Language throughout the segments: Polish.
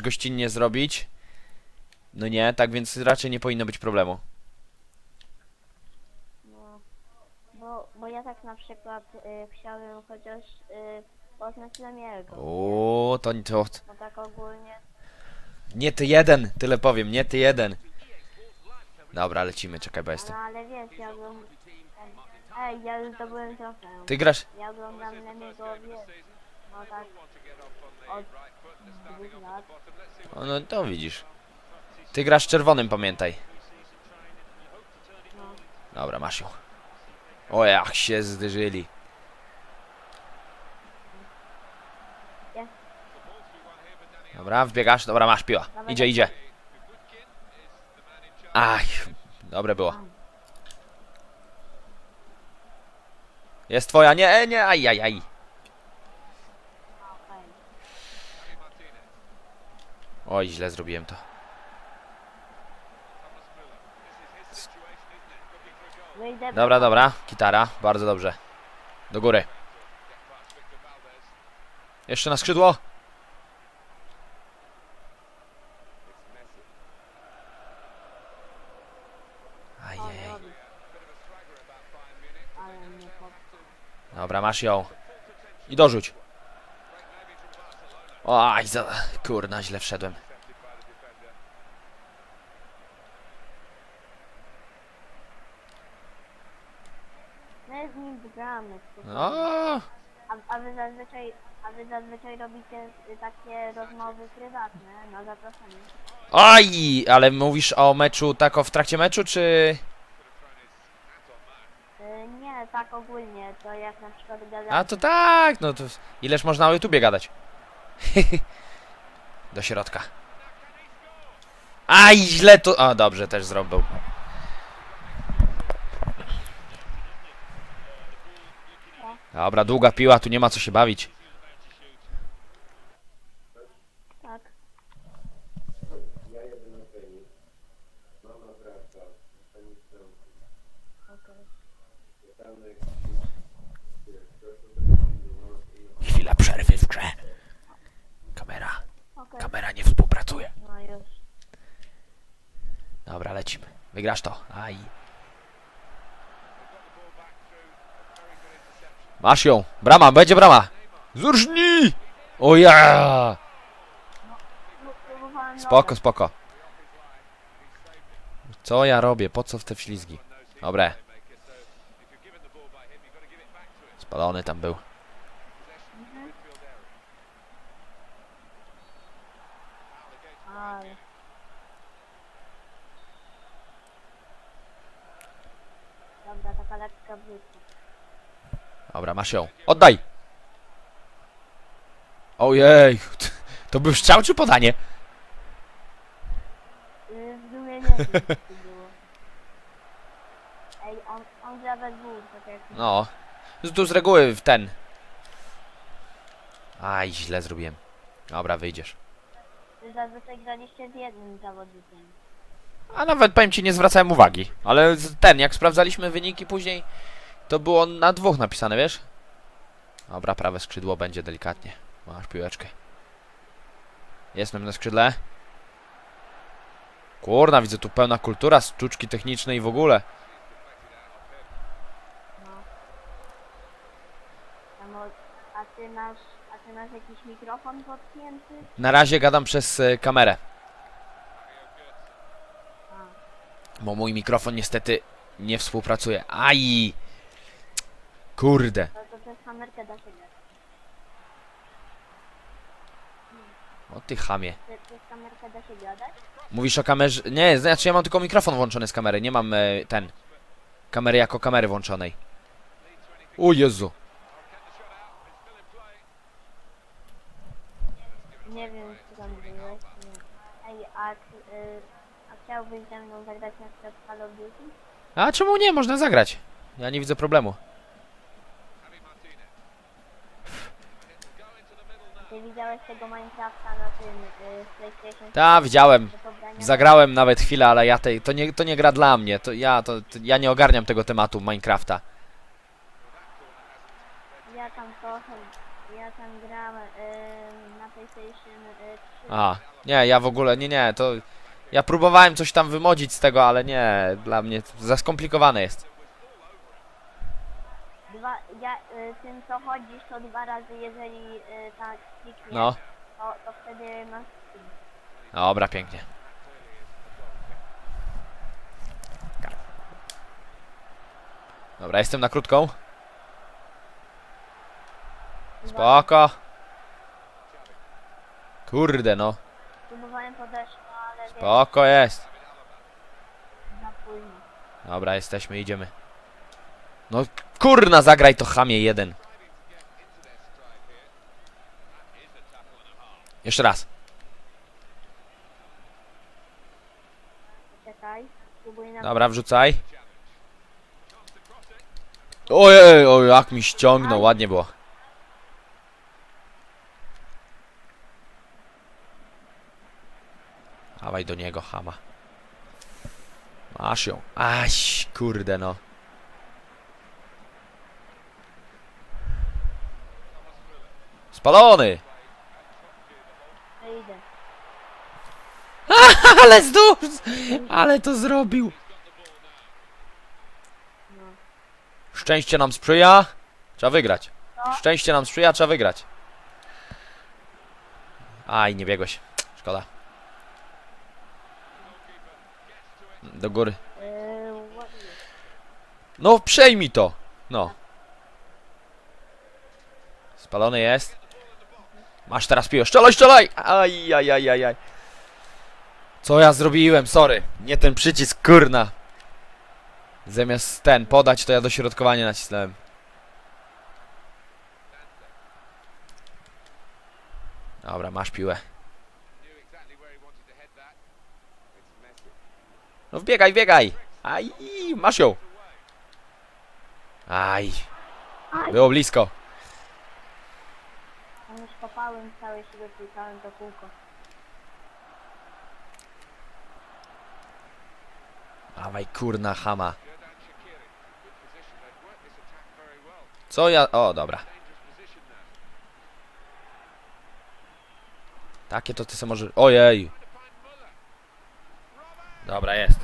mecz gościnnie zrobić. No nie, tak więc raczej nie powinno być problemu. No, bo, bo ja tak na przykład y, chciałbym chociaż y, poznać Lemiego. O, to, to Bo tak ogólnie. nie ty jeden, tyle powiem, nie ty jeden. Dobra, lecimy, czekaj, bo jestem. No ale wiesz, ja bym... Ej, ja już zdobyłem trofeum. Ty grasz? Ja oglądam Lemiego, wiesz, no tak od. O, no to widzisz. Ty grasz czerwonym, pamiętaj. Dobra, masz ją. O, jak się zderzyli. Dobra, wbiegasz, dobra, masz piła. Idzie, idzie. Ach, dobre było. Jest twoja, nie, nie, aj, aj, aj. Okej. Oj, źle zrobiłem to. Dobra, dobra, gitara, bardzo dobrze. Do góry. Jeszcze na skrzydło. Ajej. Dobra, masz ją. I dorzuć. Oj, za... kurna, źle wszedłem. My z nim gramy. słuchaj. No, A, a wy zazwyczaj, a wy zazwyczaj robicie y, takie rozmowy prywatne na zaproszenie. Oj, ale mówisz o meczu tak o w trakcie meczu, czy... Y, nie, tak ogólnie, to jak na przykład gadacie. A to tak, no to ileż można o YouTubie gadać? Do środka. Aj, źle to... O, dobrze, też zrobił. Dobra, długa piła, tu nie ma co się bawić. Tak. Okej. Chwila przerwy w grze. Kamera, Okej. kamera nie współpracuje. No już. Dobra, lecimy. Wygrasz to. Aj. Masz ją. Brama, będzie brama. Zurżnij! O ja! Spoko, spoko. Co ja robię? Po co w te wślizgi? Dobre. Spalony tam był. Ale. Dobra, taka lekka bryka. Dobra, masz ją. Oddaj! Ojej! To był strzał czy podanie? W sumie nie wiem, co to było. Ej, on, on gra we dwóch, tak jak... No. Z- Tu z reguły w ten. Aj, źle zrobiłem. Dobra, wyjdziesz. Wy zazwyczaj graliście z jednym zawodnikiem. A nawet powiem ci, nie zwracałem uwagi. Ale z- ten, jak sprawdzaliśmy wyniki później, to było na dwóch napisane, wiesz? Dobra, prawe skrzydło będzie delikatnie. Masz piłeczkę. Jestem na skrzydle. Kurna, widzę tu pełna kultura, sztuczki technicznej i w ogóle. No. A ty masz, a ty masz jakiś mikrofon podpięty? Na razie gadam przez e, kamerę, bo mój mikrofon niestety nie współpracuje. Aj! Kurde. Przez kamerkę da się grać. O ty chamie. Da się gadać? Mówisz o kamerze... Nie, znaczy ja mam tylko mikrofon włączony z kamery, nie mam e, ten... Kamery jako kamery włączonej. O Jezu. Nie wiem, czy tam byłeś. Nie. Ej, a, y, a chciałbyś ze mną zagrać na przykład Call of Duty? A czemu nie? Można zagrać. Ja nie widzę problemu. Ty widziałeś tego Minecrafta na tym y, PlayStation? Ta, widziałem. do pobrania? Zagrałem nawet chwilę, ale ja tej... To nie, to nie gra dla mnie. To ja, to, to ja nie ogarniam tego tematu Minecrafta. Ja tam trochę, ja tam grałem y, na PlayStation y, Aha. Nie, ja w ogóle, nie, nie, to... Ja próbowałem coś tam wymodzić z tego, ale nie, dla mnie to za skomplikowane jest. Dwa, ja, y, tym co chodzisz, to dwa razy, jeżeli y, tak klikniesz, No. to, to wtedy masz skin. Dobra, pięknie. Dobra, jestem na krótką. Spoko. Kurde no. Próbowałem no ale wiesz, Spoko jest. za późno. Dobra, jesteśmy, idziemy. No kurna, zagraj to chamie jeden. Jeszcze raz. Czekaj, na... Dobra, wrzucaj. Ojej, oj, jak mi ściągnął, ładnie było. Dawaj do niego, chama. Masz ją. Aś, kurde no. Spalony! Ale zdąż! Ale to zrobił! No. Szczęście nam sprzyja. Trzeba wygrać. Co? Szczęście nam sprzyja, trzeba wygrać. Aj, nie biegłeś. Szkoda. Do góry. No, przejmij to. No. Spalony jest. Masz teraz piłę. Strzelaj, strzelaj! Aj, aj, aj, aj, aj. Co ja zrobiłem? Sorry. Nie ten przycisk, kurna. Zamiast ten podać, to ja dośrodkowanie nacisnąłem. Dobra, masz piłę. No wbiegaj, wbiegaj! Aj, masz ją! Aj, było blisko. już całe siły, klikałem to kółko. Dawaj, kurna chama. Co ja... O, dobra. Takie to ty se może... Ojej! Dobra, jest.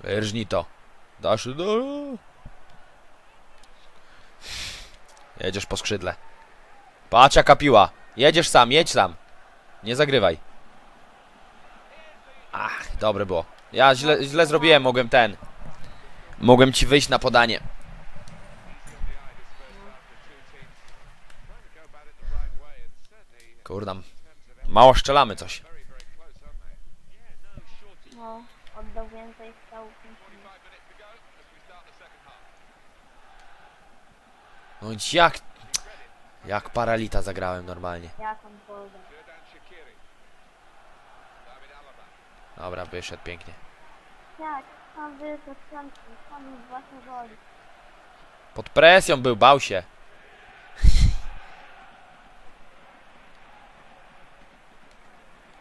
Wyrżnij to. Dasz... Do... Jedziesz po skrzydle. Patrz jaka piła. Jedziesz sam, jedź sam. Nie zagrywaj. Ach, dobre było. Ja źle, źle zrobiłem, mogłem ten. Mogłem ci wyjść na podanie. Kurde. Mało szczelamy coś. No, oddał więcej. No jak... Jak paralita zagrałem normalnie. Dobra, wyszedł pięknie. Wyszedł, tam właśnie woli. Pod presją był, bał się.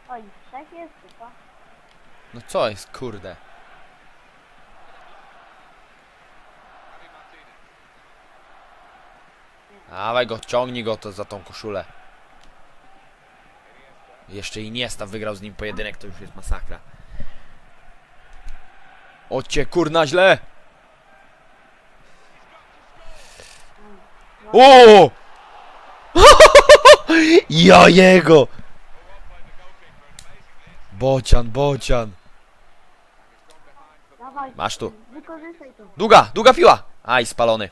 Oj, trzech jest. No co jest, kurde. Dawaj go, ciągnij go to za tą koszulę. Jeszcze Iniesta wygrał z nim pojedynek, to już jest masakra. O cię kurna źle! O! Ja jego! Bocian, bocian. Masz tu. Długa, długa piła! Aj, spalony.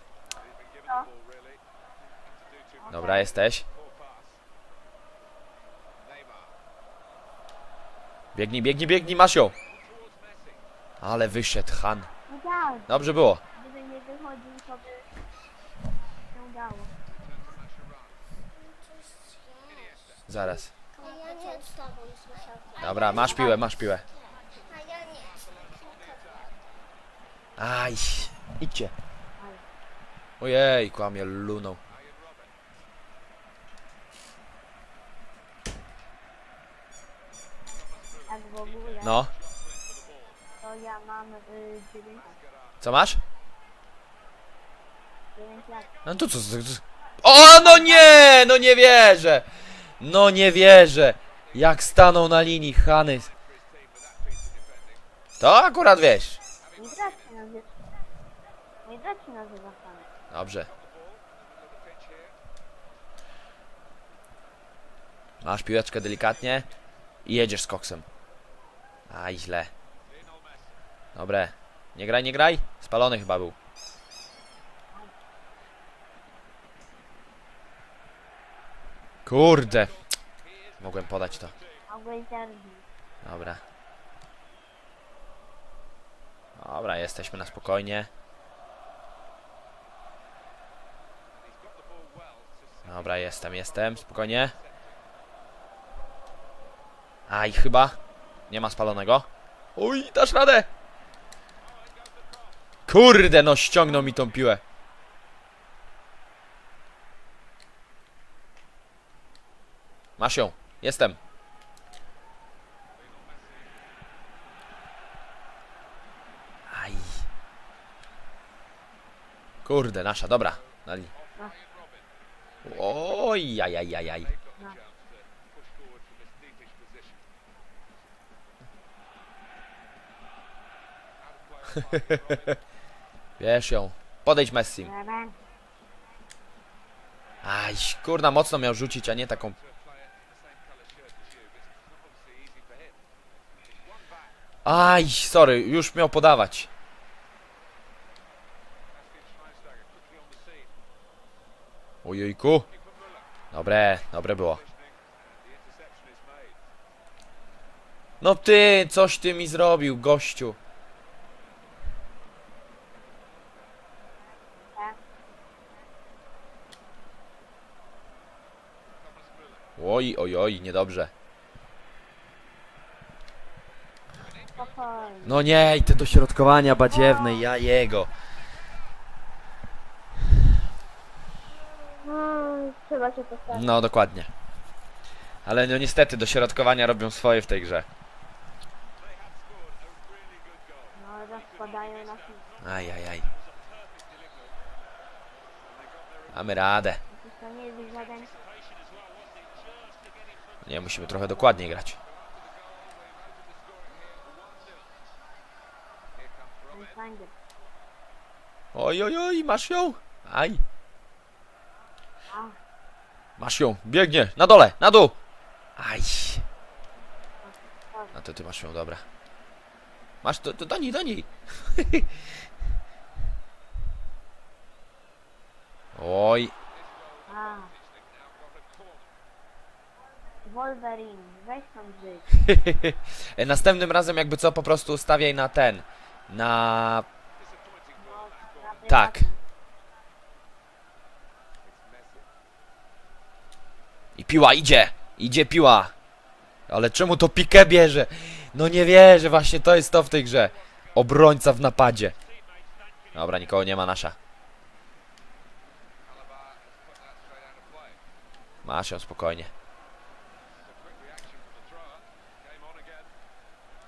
Dobra, jesteś. Biegnij, biegnij, biegnij, masz ją. Ale wyszedł Han. Dobrze było. Zaraz. Dobra, masz piłę, masz piłę. Aj, idźcie. Ojej, kłamie luną. Tak w ogóle, No, to ja mam y, 9 lat. Co masz? 9 lat. No to co? co- co- O, no nie! No nie wierzę! No nie wierzę! Jak stanął na linii Hanys. To akurat wiesz. Mój brat się nazywa. Mój brat się nazywa. Dobrze. Masz piłeczkę delikatnie i jedziesz z koksem. Aj, źle. Dobre. Nie graj, nie graj. Spalony chyba był. Kurde. Mogłem podać to. Dobra. Dobra, jesteśmy na spokojnie. Dobra, jestem, jestem, spokojnie. Aj, chyba. Nie ma spalonego. Uj, dasz radę! Kurde, no ściągnął mi tą piłę. Masz ją, jestem. Aj. Kurde, nasza, dobra. Dali. Oj, aj, aj, aj, aj. Wiesz ją. Podejdź Messi. Aj, kurna, mocno miał rzucić, a nie taką... Aj, sorry, już miał podawać. Ojejku. Dobre, dobre było. No ty, coś ty mi zrobił, gościu. Oj, oj, oj, niedobrze. No nie, i te dośrodkowania badziewne, ja jego. Hmm, trzeba się postawić. No, dokładnie. Ale no niestety, dośrodkowania robią swoje w tej grze. No, rozkładają na film. Aj, aj, aj. Mamy radę. Przecież to nie jest żaden... Nie, musimy trochę dokładniej grać. Oj, oj, oj, masz ją? Aj. Masz ją, biegnie, na dole, na dół. Aj. A to ty masz ją, dobra. Masz, to, to do niej, do niej. Oj. Wolverine, weź tam żyć. Następnym razem jakby co po prostu stawiaj na ten. Na... No, Tak. I piła idzie! Idzie piła! Ale czemu to pikę bierze? No nie wierzę, właśnie to jest to w tej grze. Obrońca w napadzie. Dobra, nikogo nie ma nasza. Masz ją spokojnie.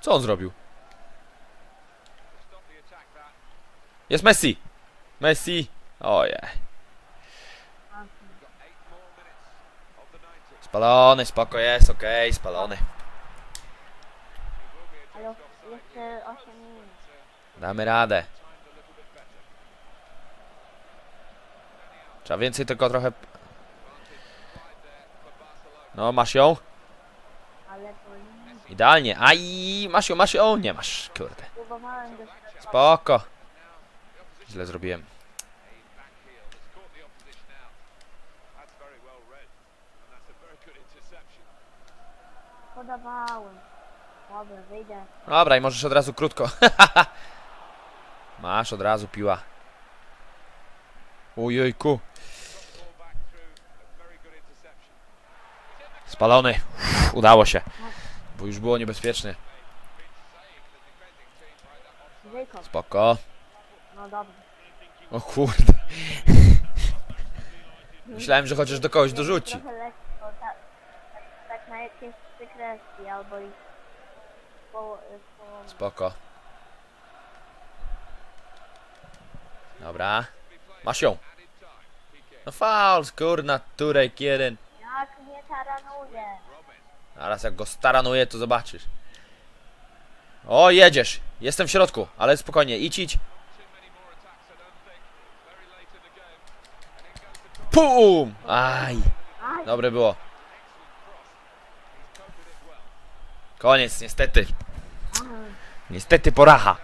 Co on zrobił? Jest Messi! Messi! Ojej. Spalony, spoko jest, okej, spalony. Ale jeszcze 8 minut. Damy radę. Trzeba więcej tylko trochę... No, masz ją? Idealnie. Aj, masz ją, masz ją? Nie masz, kurde. Próbowałem go Spoko. Źle zrobiłem. podawałem. Dobra, wyjdę. Dobra, i możesz od razu krótko. Masz od razu piła. Ojejku. Spalony. Uff, udało się. Bo już było niebezpiecznie. Spoko. No dobra. O kurde. Myślałem, że chociaż do kogoś dorzuci. Spoko. Dobra. Masz ją. No faul, skurna, Turek jeden. Jak mnie taranuje? Zaraz jak go staranuję, to zobaczysz. O, jedziesz. Jestem w środku, ale spokojnie, idź, idź. Pum! Aj, Dobre było. Koniec, niestety. Niestety poracha.